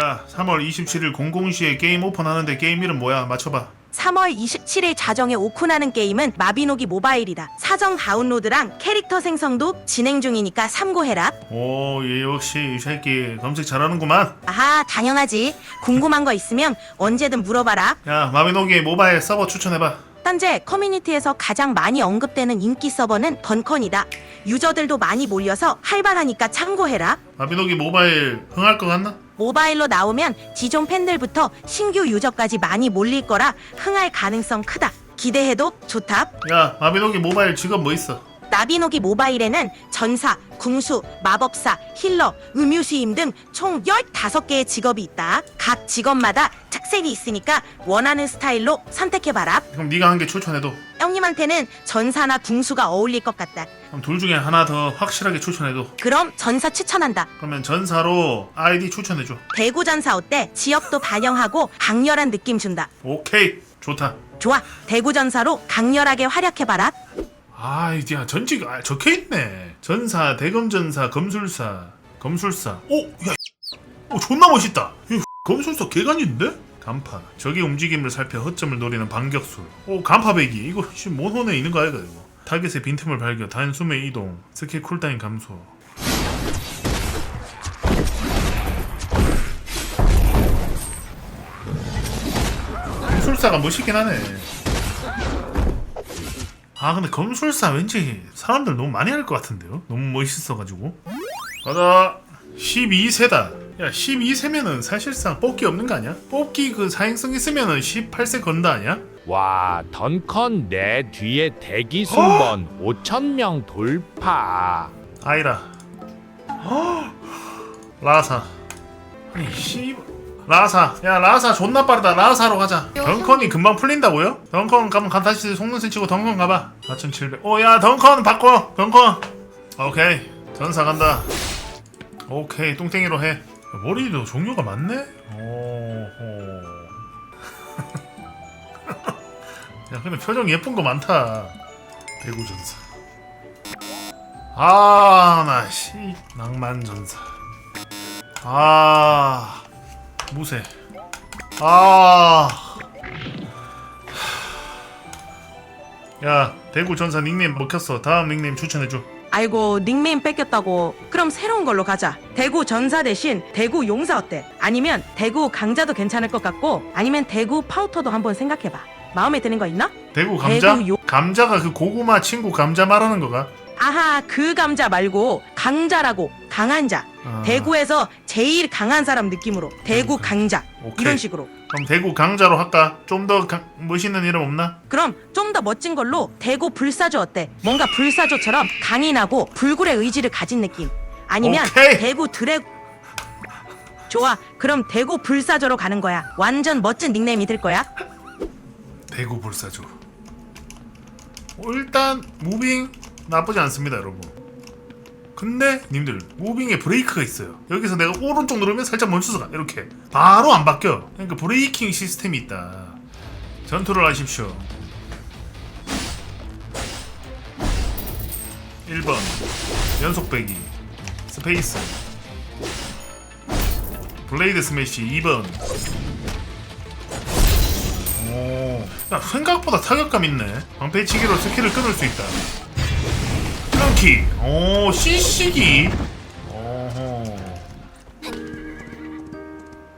야 3월 27일 00시에 게임 오픈하는데 게임 이름 뭐야 맞춰봐 3월 27일 자정에 오픈하는 게임은 마비노기 모바일이다. 사정 다운로드랑 캐릭터 생성도 진행 중이니까 참고해라. 오 얘 역시 이 새끼 검색 잘하는구만 아하, 당연하지. 궁금한 거 있으면 언제든 물어봐라. 야 마비노기 모바일 서버 추천해봐 현재 커뮤니티에서 가장 많이 언급되는 인기 서버는 던컨이다. 유저들도 많이 몰려서 활발하니까 참고해라. 마비노기 모바일 흥할 것 같나? 모바일로 나오면 기존 팬들부터 신규 유저까지 많이 몰릴 거라 흥할 가능성 크다. 기대해도 좋다. 야 마비노기 모바일 직업 뭐 있어? 나비노기 모바일에는 전사, 궁수, 마법사, 힐러, 음유시임 등 총 15개의 직업이 있다. 각 직업마다 특색이 있으니까 원하는 스타일로 선택해봐라. 그럼 네가 한 개 추천해도 형님한테는 전사나 궁수가 어울릴 것 같다. 그럼 둘 중에 하나 더 확실하게 추천해도 그럼 전사 추천한다. 그러면 전사로 아이디 추천해줘 대구 전사 어때? 지역도 반영하고 강렬한 느낌 준다. 오케이 좋다 좋아. 대구 전사로 강렬하게 활약해봐라. 아 이제 전직 아, 적혀있네 전사 대검전사 검술사 검술사 오야 오 존나 멋있다 이 검술사 개간인데? 간파 적의 움직임을 살펴 허점을 노리는 반격술 오 간파배기 이거 씨 모혼에 있는 거 아이가 이거 타겟의 빈틈을 발견 단숨에 이동 스킬 쿨타임 감소 검술사가 멋있긴 하네 아 근데 검술사 왠지 사람들 너무 많이 할 것 같은데요? 너무 멋있어가지고 가자 12세다 야 12세면은 사실상 뽑기 없는 거 아니야? 뽑기 그 사행성 있으면은 18세 건다 아니야? 와, 던컨 내 뒤에 대기 순번 5천 명 돌파. 아이라. 라사. 아니 씨 라사. 야 라사 존나 빠르다. 라사로 가자. 덩컨이 금방 풀린다고요? 덩컨 가면 간다시 속눈썹 치고 덩컨 가봐. 4700 오 야 덩컨 바꿔. 덩컨. 오케이. 전사 간다. 오케이. 뚱땡이로 해. 야, 머리도 종류가 많네? 오호 야 근데 표정 예쁜 거 많다 대구 전사 아, 나, 씨. 낭만전사. 아, 무쇠. 아. 야, 대구 전사 닉네임 먹혔어. 다음 닉네임 추천해줘. 아이고 닉네임 뺏겼다고 그럼 새로운 걸로 가자 대구 전사 대신 대구 용사 어때 아니면 대구 강자도 괜찮을 것 같고 아니면 대구 파우터도 한번 생각해봐 마음에 드는 거 있나 대구 감자? 대구 요- 감자가 그 고구마 친구 감자 말하는 거가? 아하 그 감자 말고 강자라고 강한 자 아, 대구에서 제일 강한 사람 느낌으로 대구 강자 오케이. 이런 식으로 그럼 대구 강자로 할까? 좀 더 멋있는 이름 없나? 그럼 좀 더 멋진 걸로 대구 불사조 어때 뭔가 불사조처럼 강인하고 불굴의 의지를 가진 느낌 아니면 오케이. 대구 드래 좋아 그럼 대구 불사조로 가는 거야 완전 멋진 닉네임이 될 거야 대구 불사조. 어, 일단 무빙 나쁘지 않습니다, 여러분. 근데 님들 무빙에 브레이크가 있어요. 여기서 내가 오른쪽 누르면 살짝 멈춰서 가. 이렇게 바로 안 바뀌어. 그러니까 브레이킹 시스템이 있다. 전투를 하십시오. 1번 연속 배기 스페이스 블레이드 스매시 2번 오, 야 생각보다 타격감 있네. 방패치기로 스킬을 끊을 수 있다. 끊기. 오, CC기.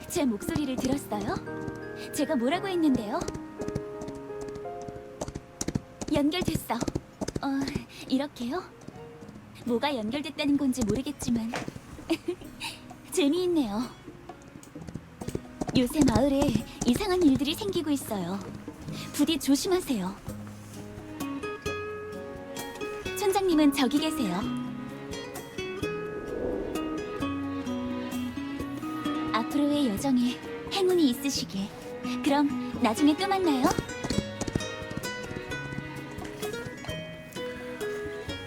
제 목소리를 들었어요? 제가 뭐라고 했는데요? 연결됐어. 어, 이렇게요? 뭐가 연결됐다는 건지 모르겠지만 재미있네요. 요새 마을에 이상한 일들이 생기고 있어요. 부디 조심하세요. 촌장님은 저기 계세요. 앞으로의 여정에 행운이 있으시길. 그럼 나중에 또 만나요.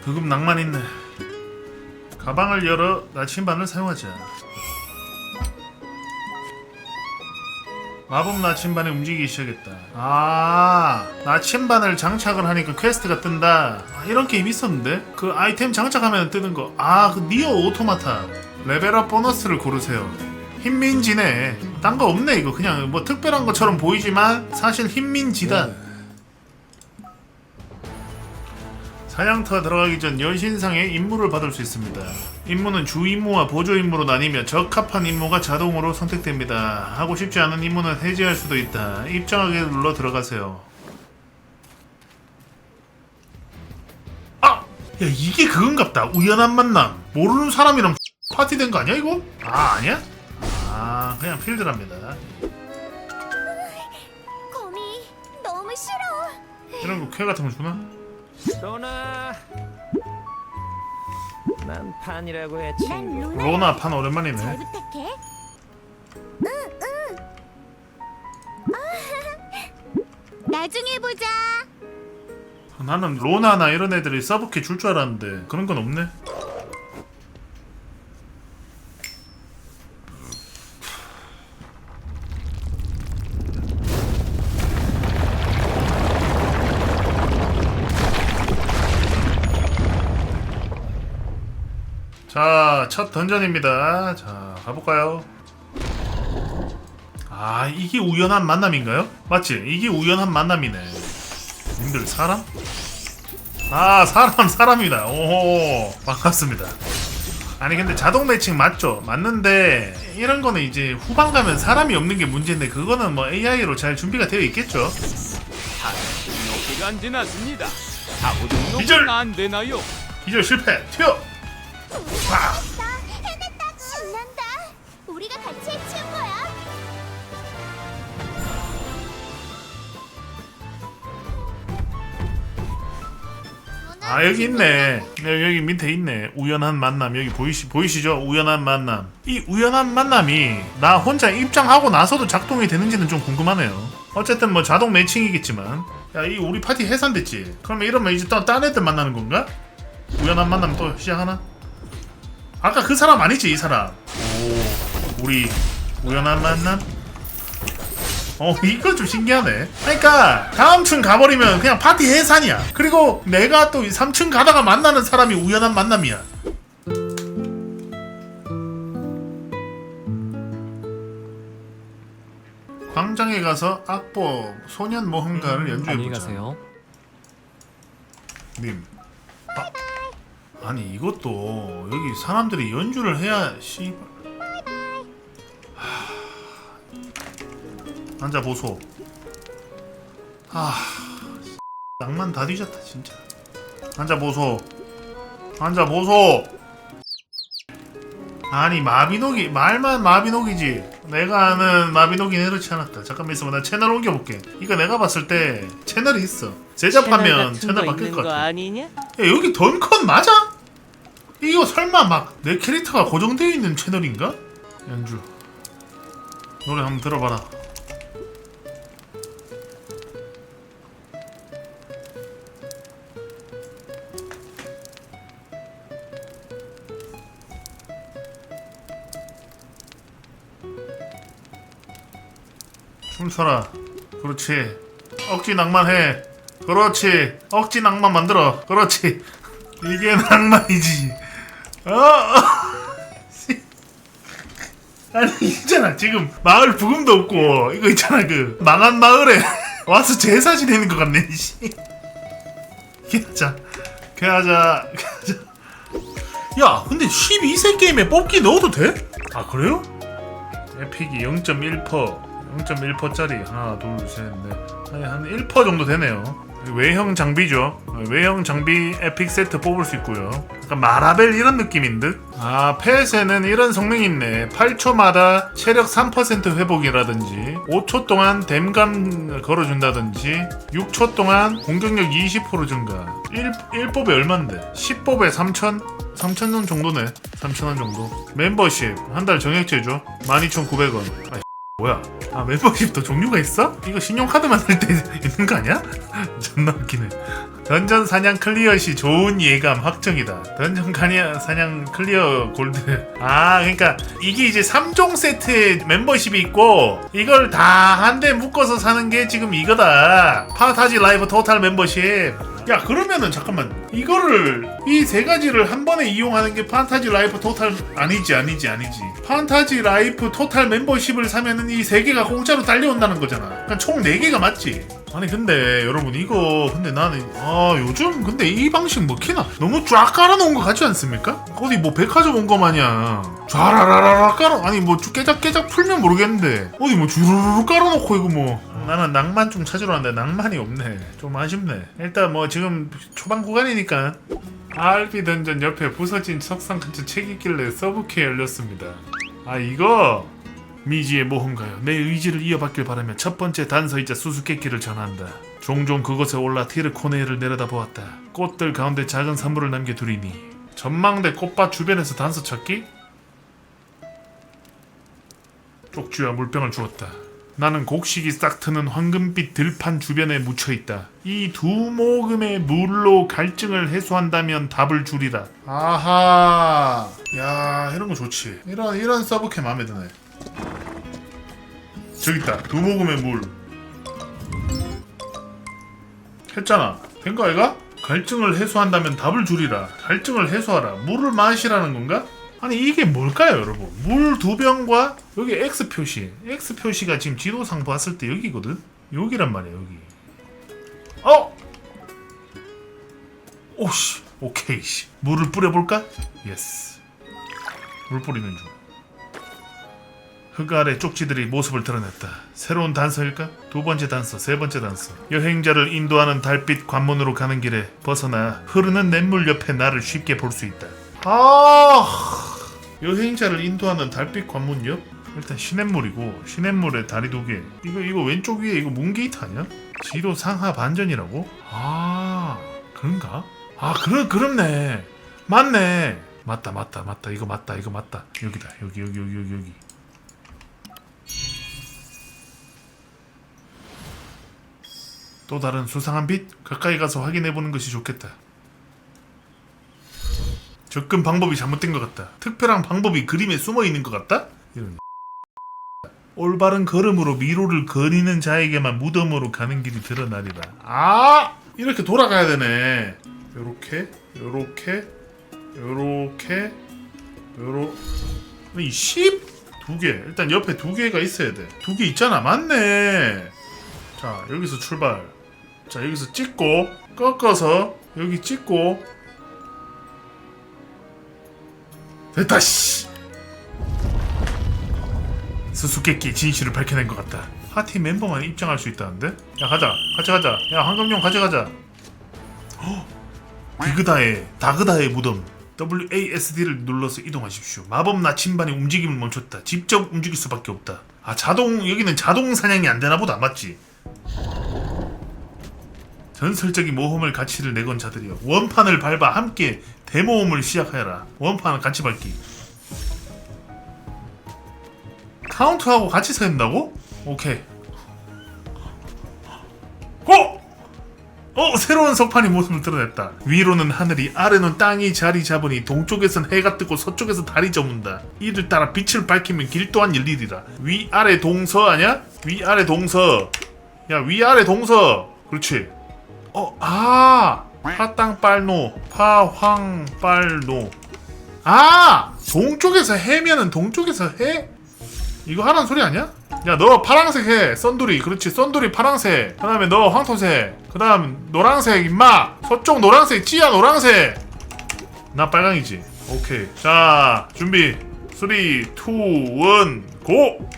그금 낭만 있네. 가방을 열어 나침반을 사용하자. 마법 나침반에 움직이기 시작했다. 아, 나침반을 장착을 하니까 퀘스트가 뜬다. 아, 이런 게임 있었는데? 그 아이템 장착하면 뜨는 거. 아, 그 니어 오토마타. 레벨업 보너스를 고르세요. 흰민지네. 딴 거 없네 이거 그냥 뭐 특별한 것처럼 보이지만 사실 흰민지다. 사냥터가 들어가기 전 연신상의 임무를 받을 수 있습니다. 임무는 주 임무와 보조 임무로 나뉘며 적합한 임무가 자동으로 선택됩니다. 하고 싶지 않은 임무는 해지할 수도 있다. 입장하게 눌러 들어가세요. 아! 야 이게 그건갑다. 우연한 만남. 모르는 사람이랑 파티 된 거 아니야 이거? 아 아니야? 아 그냥 필드랍니다. 거미 너무 싫어. 이런 거 쾌 같은 거 주나? 로나 난 판이라고 해 친구 루나. 로나 판 오랜만이네. 잘 부탁해. 나중에 보자. 나는 로나나 이런 애들이 서브키 줄 줄 알았는데 그런 건 없네. 첫 던전입니다. 자, 가볼까요? 아, 이게 우연한 만남인가요? 맞지? 이게 우연한 만남이네. 님들 사람? 아 사람 사람이다 오 반갑습니다 아니 근데 자동 매칭 맞죠 맞는데 이런 거는 이제 후반 가면 사람이 없는 게 문제인데 그거는 뭐 AI로 잘 준비가 되어 있겠죠! 안 되나요? 기절 실패 튀어 아, 해냈다. 신난다. 우리가 같이 해치운 거야. 아 여기 있네 네, 여기 밑에 있네 우연한 만남 여기 보이시, 보이시죠 우연한 만남 이 우연한 만남이 나 혼자 입장하고 나서도 작동이 되는지는 좀 궁금하네요 어쨌든 뭐 자동 매칭이겠지만 야 이 우리 파티 해산됐지 그러면 이러면 이제 또딴 애들 만나는 건가? 우연한 만남 또 시작하나? 아까 그 사람 아니지 이 사람. 오 우리 우연한 만남? 어 이거 좀 신기하네. 그러니까 다음 층 가버리면 그냥 파티 해산이야. 그리고 내가 또 3층 가다가 만나는 사람이 우연한 만남이야. 광장에 가서 악보 소년 모험가를 연주해보자. 님. 아, 아니 이것도 여기 사람들이 연주를 해야 씨발 앉아 보소. 아, 낭만 다 뒤졌다 진짜. 앉아 보소. 앉아 보소. 아니 마비노기 말만 마비노기지. 내가 아는 마비노기는 그렇지 않았다. 잠깐만 있어봐. 나 채널 옮겨볼게. 이거 내가 봤을 때 채널이 있어. 제작하면 채널 바뀔 것 같아. 아니냐? 야, 여기 던컨 맞아? 이거 설마 막 내 캐릭터가 고정되어 있는 채널인가? 연주. 노래 한번 들어봐라. 춤춰라. 그렇지. 억지 낭만해. 그렇지. 억지 낭만 만들어. 그렇지. 이게 낭만이지 어, 어. 씨. 아니 있잖아 지금 마을 부금도 없고 이거 있잖아 그 망한 마을에 와서 제사 지내는 것 같네 씨 걔하자 걔하자 걔하자 야 근데 12세 게임에 뽑기 넣어도 돼? 아 그래요? 에픽이 0.1% 0.1%짜리 하나 둘셋넷 아니 한1% 정도 되네요 외형 장비죠. 외형 장비 에픽 세트 뽑을 수 있고요. 약간 마라벨 이런 느낌인 듯 아 펫에는 이런 성능이 있네. 8초마다 체력 3% 회복이라든지 5초 동안 댐감 걸어준다든지 6초 동안 공격력 20% 증가. 1, 1뽑에 얼만데? 10뽑에 3천? 3,000원 정도네. 3,000원 정도. 멤버십 한 달 정액제죠. 12,900원. 아 뭐야? 아 멤버십도 종류가 있어? 이거 신용카드 만들 때 있는 거 아니야? 존나 웃기네. 던전 사냥 클리어 시 좋은 예감 확정이다. 던전 가냐 사냥 클리어 골드. 아 그러니까 이게 이제 3종 세트의 멤버십이 있고 이걸 다 한 대 묶어서 사는 게 지금 이거다. 파타지 라이브 토탈 멤버십 야 그러면은 잠깐만. 이거를 이 세 가지를 한 번에 이용하는 게 판타지 라이프 토탈 아니지 아니지 아니지. 판타지 라이프 토탈 멤버십을 사면은 이 세 개가 공짜로 딸려온다는 거잖아. 그러니까 총 네 개가 맞지. 아니 근데 여러분 이거 근데 나는 아 요즘 근데 이 방식 먹히나? 너무 쫙 깔아놓은 것 같지 않습니까? 어디 뭐 백화점 온 거 마냥. 쫙라라라라 깔아 아니 뭐 깨작깨작 풀면 모르겠는데. 어디 뭐 주르르 깔아놓고 이거 뭐 나는 낭만 좀 찾으러 왔는데 낭만이 없네. 좀 아쉽네. 일단 뭐 지금 초반 구간이니까 RP 던전 옆에 부서진 석상 근처 책 있길래 서브캐 열렸습니다. 아 이거 미지의 모험가요. 내 의지를 이어받길 바라며 첫 번째 단서이자 수수께끼를 전한다. 종종 그곳에 올라 티르코네를 내려다보았다. 꽃들 가운데 작은 선물을 남겨두리니 전망대 꽃밭 주변에서 단서 찾기? 쪽지와 물병을 주었다. 나는 곡식이 싹 트는 황금빛 들판 주변에 묻혀 있다. 이 두 모금의 물로 갈증을 해소한다면 답을 주리라. 아하. 야, 이런 거 좋지. 이런 이런 서브캐 마음에 드네. 저기 있다. 두 모금의 물. 했잖아. 된 거 아이가? 갈증을 해소한다면 답을 주리라. 갈증을 해소하라. 물을 마시라는 건가? 아니 이게 뭘까요, 여러분? 물 두 병과 여기 X 표시. X 표시가 지금 지도상 봤을 때 여기거든. 여기란 말이야, 여기. 어? 오씨. 오케이 씨. 물을 뿌려 볼까? 예스. 물 뿌리는 중. 흙 아래 쪽지들이 모습을 드러냈다. 새로운 단서일까? 두 번째 단서, 세 번째 단서. 여행자를 인도하는 달빛 관문으로 가는 길에 벗어나 흐르는 냇물 옆에 나를 쉽게 볼 수 있다. 아, 여행자를 인도하는 달빛 관문 옆? 일단 시냇물이고 시냇물에 다리 두 개. 이거 이거 왼쪽 위에 이거 문게이트 아니야? 지도 상하 반전이라고? 아, 그런가? 아, 그러 그렇네. 맞네. 맞다, 맞다, 맞다. 이거 맞다, 이거 맞다. 여기다, 여기, 여기, 여기, 여기, 여기. 또 다른 수상한 빛? 가까이 가서 확인해 보는 것이 좋겠다. 접근 방법이 잘못된 것 같다. 특별한 방법이 그림에 숨어 있는 것 같다? 이런 올바른 걸음으로 미로를 거니는 자에게만 무덤으로 가는 길이 드러나리라. 아! 이렇게 돌아가야 되네. 요렇게, 요렇게, 요렇게, 요로. 이 10? 두 개. 일단 옆에 두 개가 있어야 돼. 두 개 있잖아. 맞네. 자, 여기서 출발. 자, 여기서 찍고, 꺾어서, 여기 찍고. 됐다, 씨! 수수께끼 진실을 밝혀낸 것 같다. 파티 멤버만 입장할 수 있다는데? 야, 가자. 같이 가자. 야, 황금용 가져가자. 헉! 디그다의, 다그다의 무덤. WASD를 눌러서 이동하십시오. 마법 나침반이 움직임을 멈췄다. 직접 움직일 수밖에 없다. 아, 자동, 여기는 자동 사냥이 안 되나 보다. 맞지? 전설적인 모험을 가치를 내건 자들이여. 원판을 밟아 함께 대모험을 시작하여라. 원판을 같이 밟기. 카운트하고 같이 서 된다고? 오케이. 어! 어 새로운 석판이 모습을 드러냈다. 위로는 하늘이 아래는 땅이 자리 잡으니 동쪽에선 해가 뜨고 서쪽에서 달이 저문다. 이를 따라 빛을 밝히면 길 또한 열리리라. 위아래 동서 아냐? 위아래 동서. 야 위아래 동서. 그렇지 어, 아! 파땅빨노, 파황빨노. 아! 동쪽에서 해면은 동쪽에서 해? 이거 하라는 소리 아니야? 야, 너 파랑색 해. 썬돌이. 그렇지. 썬돌이 파랑색. 그 다음에 너 황토색. 그 다음 노랑색, 임마. 서쪽 노랑색, 찌야 노랑색. 나 빨강이지. 오케이. 자, 준비. 3, 2, 1, 고!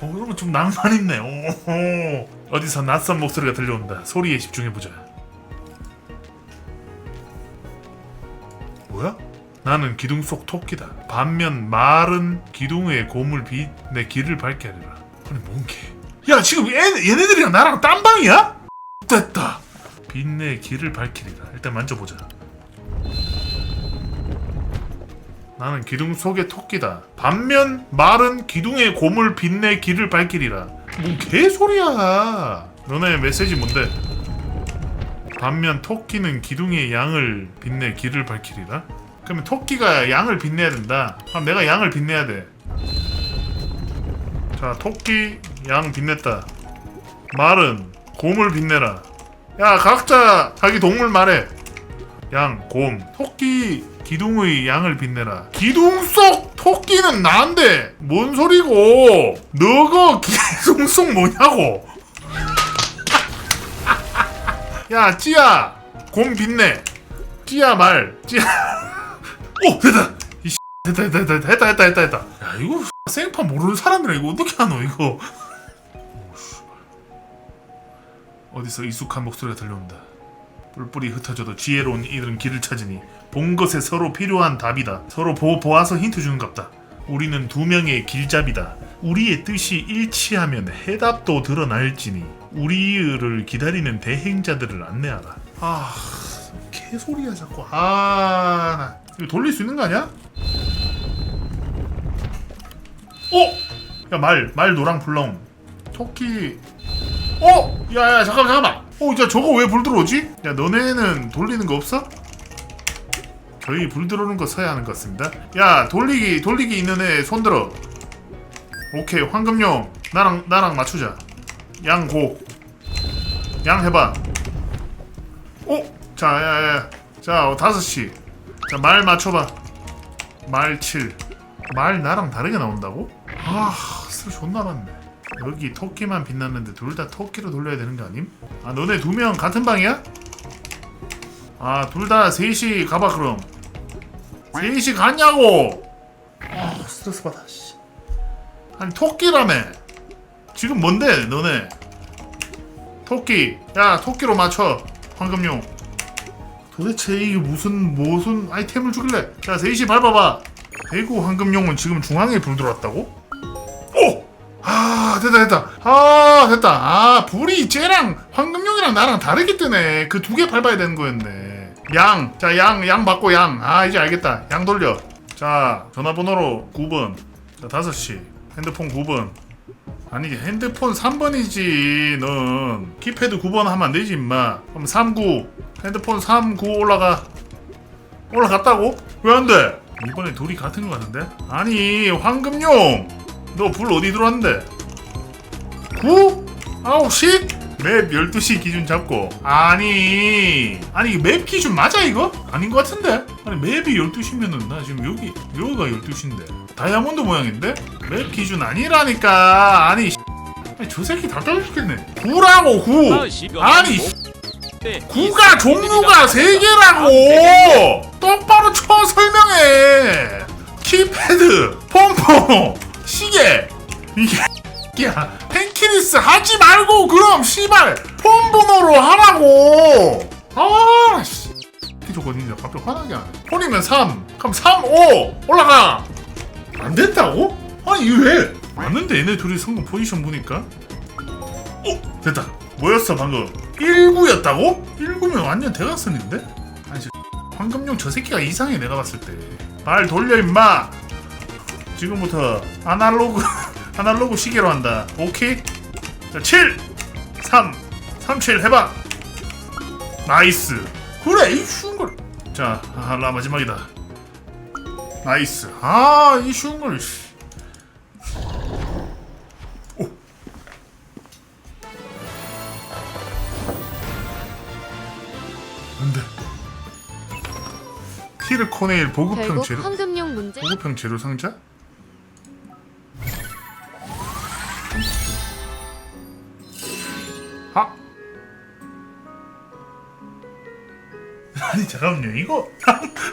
어, 그러면 좀 낭만 있네. 오호. 어디서 낯선 목소리가 들려온다. 소리에 집중해 보자. 뭐야? 나는 기둥 속 토끼다. 반면 말은 기둥 위에 고물 빛내 길을 밝게 하리라. 아니 뭔 개? 야 지금 얘, 얘네들이랑 나랑 딴 방이야? 됐다. 빛내 길을 밝히리라. 일단 만져보자. 나는 기둥 속의 토끼다. 반면 말은 기둥의 고물 빛내 길을 밝히리라. 뭔 개소리야. 너네 메시지 뭔데? 반면 토끼는 기둥의 양을 빛내 길을 밝히리라. 그러면 토끼가 양을 빛내야 된다. 그럼 내가 양을 빛내야 돼. 자 토끼 양 빛냈다 말은 곰을 빛내라 야 각자 자기 동물 말해 양, 곰, 토끼, 기둥의 양을 빛내라. 기둥 속 토끼는 난데 뭔 소리고? 너가 기둥 속 뭐냐고? 야, 찌야, 곰 빛내. 찌야 말, 찌야. 오 됐다. 이 씨, 됐다 됐다 됐다 됐다 됐다 됐다 됐다. 야 이거 생판 모르는 사람이라 이거 어떻게 하노 이거? 어디서 익숙한 목소리가 들려온다. 뿔뿔이 흩어져도 지혜로운 이들은 길을 찾으니 본 것에 서로 필요한 답이다. 서로 보, 보아서 힌트 주는갑다. 우리는 두 명의 길잡이다. 우리의 뜻이 일치하면 해답도 드러날지니 우리를 기다리는 대행자들을 안내하라. 아, 개소리야 자꾸. 아, 나 이거 돌릴 수 있는 거 아니야? 어? 야, 말, 말 노랑 불렁. 토끼. 어? 야야 잠깐만 잠깐만 어, 야 저거 왜 불 들어오지? 야 너네는 돌리는 거 없어? 저희 불 들어오는 거 서야 하는 것 같습니다 야 돌리기 돌리기 있는 애 손들어 오케이 황금용 나랑 나랑 맞추자 양 고 양 해봐 어? 자 야 야 자 어, 다섯 시자 말 맞춰봐 말 7. 말 나랑 다르게 나온다고? 아, 스트레스 존나 받네. 여기 토끼만 빛났는데 둘 다 토끼로 돌려야 되는 거 아님? 아 너네 두 명 같은 방이야? 아 둘 다 셋이 가봐 그럼 셋이 갔냐고 아 스트레스 받아 씨. 아니 토끼라며 지금 뭔데 너네 토끼 야 토끼로 맞춰 황금용 도대체 이게 무슨 무슨 아이템을 주길래 자 셋이 밟아봐 대구 황금용은 지금 중앙에 불 들어왔다고? 오! 아 됐다 됐다. 아 됐다. 아 불이 쟤랑 황금용이랑 나랑 다르기 때문에 그두 개 밟아야 되는 거였네. 양. 자 양 양 받고 양 아 이제 알겠다. 양 돌려. 자 전화번호로 9번 자 5시. 핸드폰 9번 아니 핸드폰 3번이지 넌. 키패드 9번 하면 안 되지 임마. 그럼 39 핸드폰 39 올라가. 올라갔다고? 왜 안 돼? 이번에 둘이 같은 거 같은데? 아니 황금용 너 불 어디 들어왔는데? 9? 9시? 맵 12시 기준 잡고. 아니. 아니 맵 기준 맞아 이거? 아닌 것 같은데? 아니 맵이 12시면은 나 지금 여기 여기가 12시인데. 다이아몬드 모양인데? 맵 기준 아니라니까. 아니 아니 저 새끼 다 떨어졌겠네. 9라고 9 아니 구가 종류가 세 개라고. 똑바로 쳐 설명해. 키패드 pompo 시계. 이게 야. 펜키리스 하지 말고 그럼 씨발 폰 번호로 하라고. 아씨. 저거든요 갑자기 화나게 하네. 폰이면 3 그럼 3 5 올라가. 안 됐다고? 아니 왜? 맞는데 얘네 둘이 성공 포지션 보니까. 어 됐다. 뭐였어 방금? 19였다고? 19면 완전 대각선인데? 아니 저 황금용 저 새끼가 이상해 내가 봤을 때. 말 돌려 임마. 지금부터 아날로그 아날로그 시계로 한다. 오케이? 자 7! 3 3 7 해봐. 나이스. 그래 이 쉬운 걸자 하나 마지막이다. 나이스. 아 이 쉬운 걸. 씨. 안돼. 티르 코네일 보급형 결국 재료 황금용 문제? 보급형 재료 상자? 아니 잠깐만요. 이거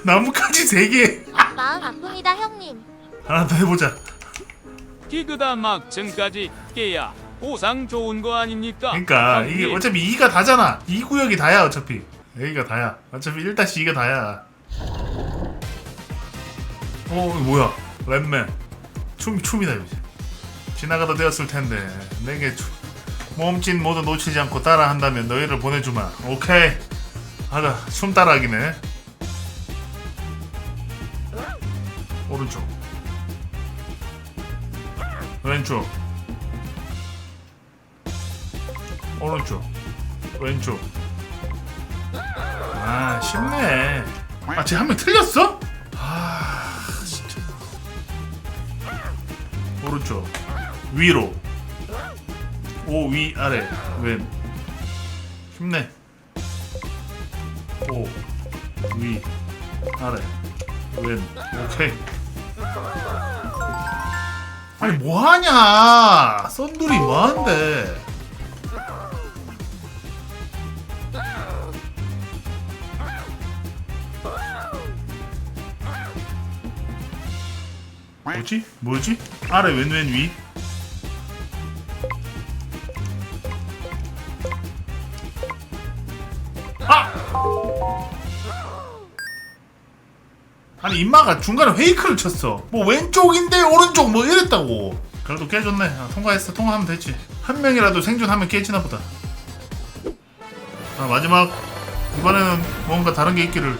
나무까지 세개. 마음 아픕니다 형님. 하나 더 해보자. 기그다 막층까지 깨야 보상 좋은 거 아닙니까? 그러니까 이게 형님. 어차피 2가 다잖아. 2 구역이 다야 어차피. 여기가 다야. 어차피 1-2가 다야. 어 이거 뭐야? 랩맨. 춤, 춤이다 이제 지나가다 되었을 텐데. 내게 춤- 몸짓 모두 놓치지 않고 따라 한다면 너희를 보내주마. 오케이 하자 춤 따라하기네. 오른쪽. 왼쪽. 오른쪽. 왼쪽. 아 쉽네. 아쟤 한 명 틀렸어? 아 진짜. 오른쪽. 위로. 오 위 아래. 왼. 힘내 오. 위. 아래. 왼. 오케이. 아니 뭐하냐? 썬돌이 뭐한데? 뭐지? 뭐지? 아래 왼 왼 위? 아니 임마가 중간에 페이크를 쳤어. 뭐 왼쪽인데 오른쪽 뭐 이랬다고. 그래도 깨졌네. 아, 통과했어. 통과하면 됐지. 한 명이라도 생존하면 깨지나 보다. 아, 마지막. 이번에는 뭔가 다른 게 있기를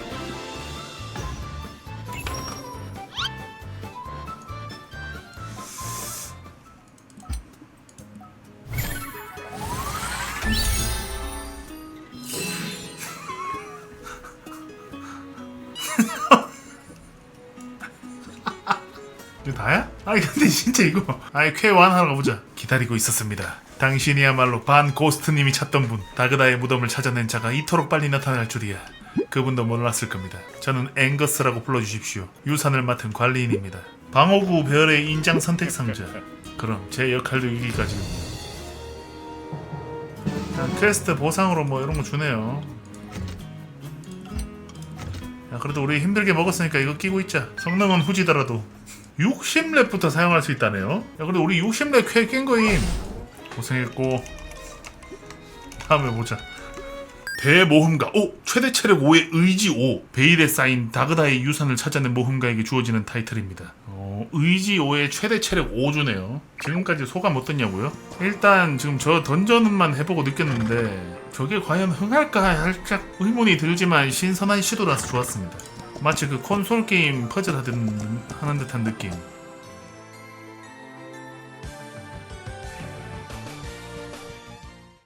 아니 근데 진짜 이거 아이 쾌 완 하러 가보자. 기다리고 있었습니다. 당신이야말로 반 고스트님이 찾던 분 다그다의 무덤을 찾아낸 자가 이토록 빨리 나타날 줄이야. 그분도 몰랐을 겁니다. 저는 앵거스라고 불러주십시오. 유산을 맡은 관리인입니다. 방어구 별의 인장 선택 상자. 그럼 제 역할도 여기까지 자, 퀘스트 보상으로 뭐 이런 거 주네요. 야 그래도 우리 힘들게 먹었으니까 이거 끼고 있자. 성능은 후지더라도 60렙부터 사용할 수 있다네요. 야 그래도 우리 60렙 쾌깬 거임. 고생했고. 다음에 보자. 대모험가. 오 최대 체력 5의 의지 5 베일에 쌓인 다그다의 유산을 찾아낸 모험가에게 주어지는 타이틀입니다. 어, 의지 5의 최대 체력 5주네요. 지금까지 소감 어떻냐고요? 일단 지금 저 던전만 해보고 느꼈는데 저게 과연 흥할까? 살짝 의문이 들지만 신선한 시도라서 좋았습니다 마치 그 콘솔 게임 퍼즐 하듯 하는 듯한 느낌